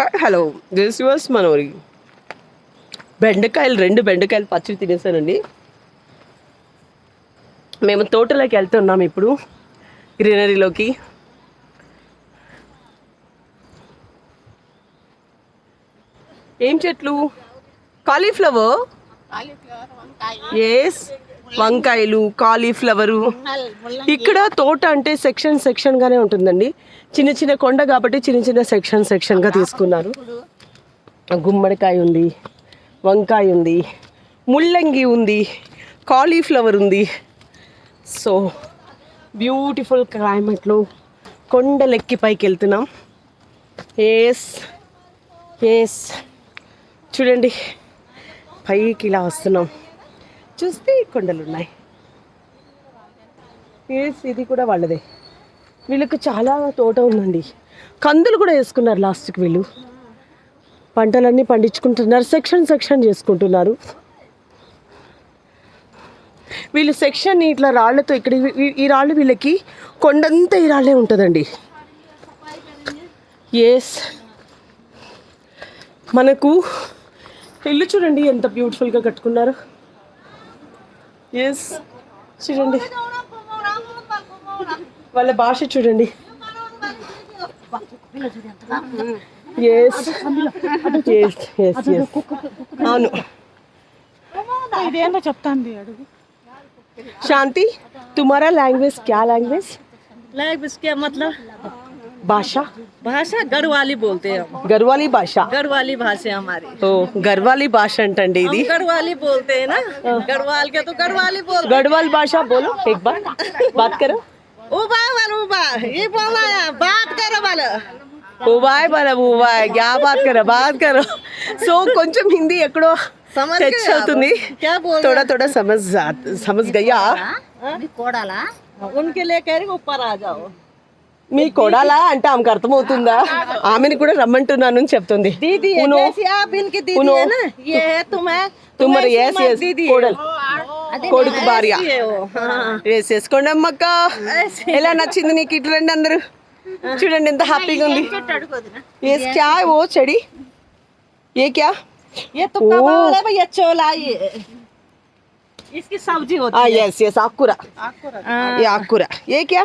Hi hello this yours Manori. బెండకాయలు రెండు బెండకాయలు పచ్చివి తినేసానండి. మేము తోటలోకి వెళ్తున్నాం ఇప్పుడు గ్రీనరీలోకి. ఏం చెట్లు? కాలీఫ్లవర్ ఎస్ వంకాయలు కాలీఫ్లవరు. ఇక్కడ తోట అంటే సెక్షన్ సెక్షన్ గానే ఉంటుందండి. చిన్న చిన్న కొండ కాబట్టి చిన్న చిన్న సెక్షన్ సెక్షన్గా తీసుకున్నారు గుమ్మడికాయ ఉంది వంకాయ ఉంది ముల్లంగి ఉంది కాలీఫ్లవర్ ఉంది. సో బ్యూటిఫుల్ క్లైమేట్లో కొండలెక్కి పైకి వెళ్తున్నాం ఎస్ ఎస్ చూడండి పైకి ఇలా వస్తున్నాం. చూస్తే కొండలు ఉన్నాయి. ఎస్ ఇది కూడా వాళ్ళదే. వీళ్ళకి చాలా తోట ఉందండి. కందులు కూడా వేసుకున్నారు లాస్ట్కి వీళ్ళు. పంటలన్నీ పండించుకుంటున్నారు సెక్షన్ సెక్షన్ చేసుకుంటున్నారు. వీళ్ళు సెక్షన్ ఇట్లా రాళ్ళతో ఇక్కడ ఈ- ఈ రాళ్ళు వీళ్ళకి కొండంతా ఈ రాళ్ళే ఉంటుందండి. ఎస్ మనకు ఇల్లు చూడండి ఎంత బ్యూటిఫుల్గా కట్టుకున్నారు. ఎస్ చూడండి వాళ్ళ భాష చూడండి ఎస్ ఎస్ ఎస్ ఎస్ అవును ఇదేంటో చెప్తాంది అడుగు శాంతి తుమారా లాంగ్వేజ్ క్యా లాంగ్వేజ్ लाइव इसके मतलब భాష भाषा? भाषा భాష बोलते हैं హమ్ गढ़वाली भाषा? गढ़वाली भाषा हमारी। तो गढ़वाली भाषा अंटंडी हम गढ़वाली बोलते हैं ना? हाँ। गढ़वाल के तो गढ़वाली बोलते गढ़वाल भाषा बोलो एक बार बात करो। उबा वाला उबा। ये बोला है बात करो वाला। ఉబాయ్ మన ఉబాయ్ क्या बात करो बात करो। सो कुछ हिंदी एकड़ो समझ अच्छा టచ్ आप? क्या बोल थोड़ा थोड़ा समझ जा- समझ गया। कोडाला हाँ, उनके लिए कह रही हूँ, ऊपर आ जाओ। మీ కొడాలా అంటే ఆమెకు అర్థమవుతుందా? ఆమెని కూడా రమ్మంటున్నాను అని చెప్తుంది తుమ్మరు ఎస్ కొడుకు భార్య. వేసేసుకోండి అమ్మక్క. ఎలా నచ్చింది నీకు ఇటు రండి అందరూ? చూడండి ఎంత హ్యాపీగా ఉంది. ఎస్ క్యా ఓ చెడి? ఏ క్యా? ఆకుకూర. ఏ ఆకుకూర. ఏ క్యా?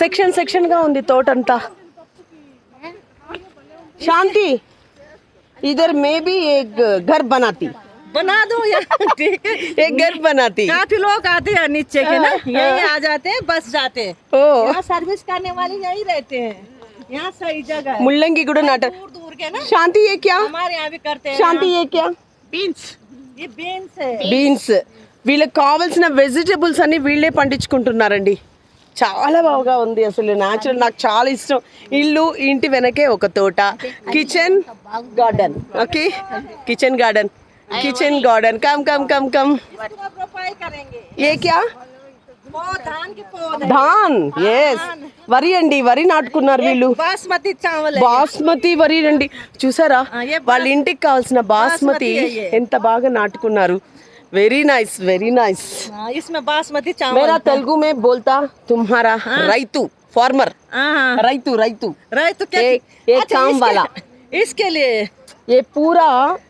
సెక్షన్ సెక్షన్ గా ఉంది తోటంతా శాంతి इधर मैं भी एक घर बनाती बना दो यहाँ ठीक है एक घर बनाती काफी लोग आते हैं नीचे के ना यही आ जाते हैं बस जाते हैं ఓ यहाँ सर्विस करने वाले यही रहते हैं यहाँ सही जगह है ముల్లంగి కూడా నాటారు दूर दूर के ना శాంతి ఏ క్యా हमारे यहाँ भी करते हैं శాంతి ఏ క్యా बीन्स ये बीन्स है బీన్స్ వీళ్ళకి కావాల్సిన వెజిటబుల్స్ అన్ని వీళ్ళే పండించుకుంటున్నారండి చాలా బాగా ఉంది అసలు న్యాచురల్ నాకు చాలా ఇష్టం ఇల్లు ఇంటి వెనకే ఒక తోట kitchen garden okay kitchen garden kitchen garden come come come come इसको रोपाई करेंगे ఏ క్యా वो धान के पौधे ధాన్ ఎస్ వరి అండి వరి నాటుకున్నారు వీళ్ళు बासमती चावल है బాస్మతి వరి అండి చూసారా ఆ, ఏ వాళ్ళ ఇంటికి కావాల్సిన బాస్మతి బాస్మతి ఏ. ఎంత బాగా నాటుకున్నారు वेरी नाइस वेरी नाइस इसमें बासमती चावल मेरा तेलुगु में बोलता तुम्हारा हाँ। फॉर्मर हाँ, हाँ। राइतू राइतू राइतू क्या ये, एक अच्छा, काम इसके, वाला इसके लिए। ये पूरा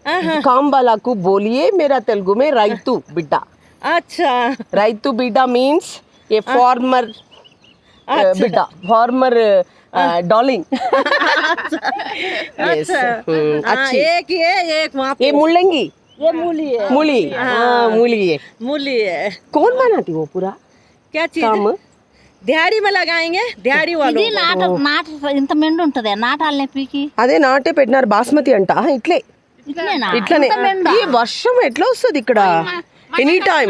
हाँ, काम वाला को बोलिए मेरा तेलुगु में राइतू बिड्डा। अच्छा। राइतू बिड्डा मींस ये फॉर्मर अच्छा। बिड्डा फॉर्मर डॉलिंग अच्छा, yes. अच्छा। हम्म, एक ये एक ये मुल्लंगी। ये मूली है मूली हाँ मूली है मूली है कौन बनाती वो पूरा क्या चीज काम दिहाड़ी में लगाएंगे दिहाड़ी वालों ఇది నాట నాట ఇంత మెండు ఉంటది నాటాలనే పీకి అదే నాటే పెట్టినారు బాస్మతి అంట ఇట్లే ఇట్లేనా ఇట్లనే ఈ వర్షం ఎట్లా వస్తుంది ఇక్కడ ఎనీ టైం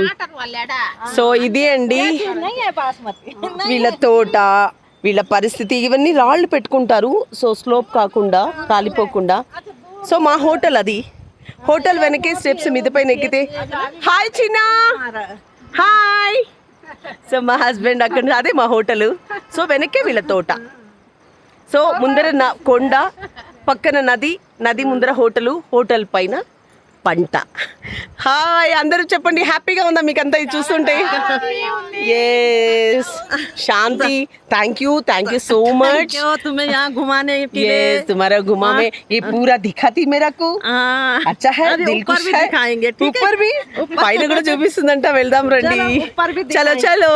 సో ఇది అండి को। नहीं है बासमती వీళ్ళ తోట వీళ్ళ పరిస్థితి ఇవన్నీ రాళ్ళు పెట్టుకుంటారు సో స్లోప్ కాకుండా కాలిపోకుండా సో మా హోటల్ అది హోటల్ వెనకే స్టెప్స్ మీద పైన ఎక్కితే. హాయ్ చిన్న. హాయ్. సో మా హస్బెండ్ అక్కడ అదే మా హోటల్. సో వెనకే వీళ్ళ తోట. సో ముందర కొండ పక్కన నది నది ముందర హోటలు హోటల్ పైన. పంట హాయ్ అందరూ చెప్పండి హ్యాపీగా ఉందా మీకు అంతా ఇది చూస్తుంటే yes Shanti thank you thank you so much तुम्हें यहाँ घुमाने के लिए तुम्हारा घुमा में ये पूरा दिखा थी मेरा को अच्छा है दिल ऊपर भी दिखाएंगे ऊपर भी పైన కూడా చూపిస్తుందంట వెళ్దాం రండి చలో చలో